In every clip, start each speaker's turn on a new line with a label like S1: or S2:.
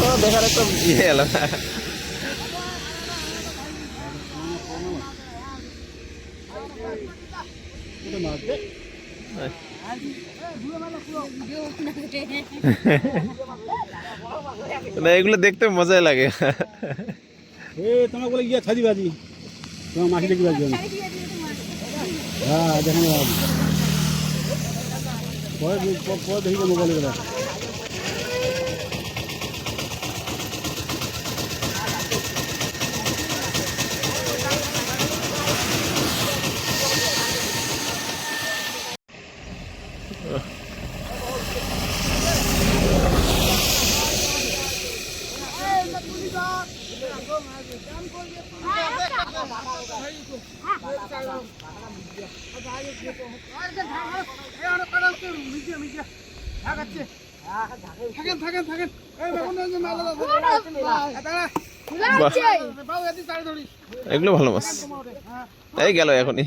S1: মাছ দেখার একটা ইয়ে এলো। না এগুলো দেখতে মজাই লাগে।
S2: এ তোমার বলে গিয়ে ছাদি বাজি। তোমার মাসি দেখি বাজি হ্যাঁ দেখানো পরে দেখি মোবাইলে
S1: এগুলো ভালো মাছ। এই গেল এখনই।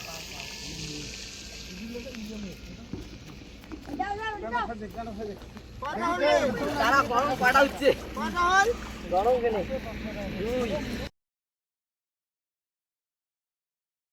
S3: তারা গরম
S4: পাঠাচ্ছে।
S3: গরম কেনে?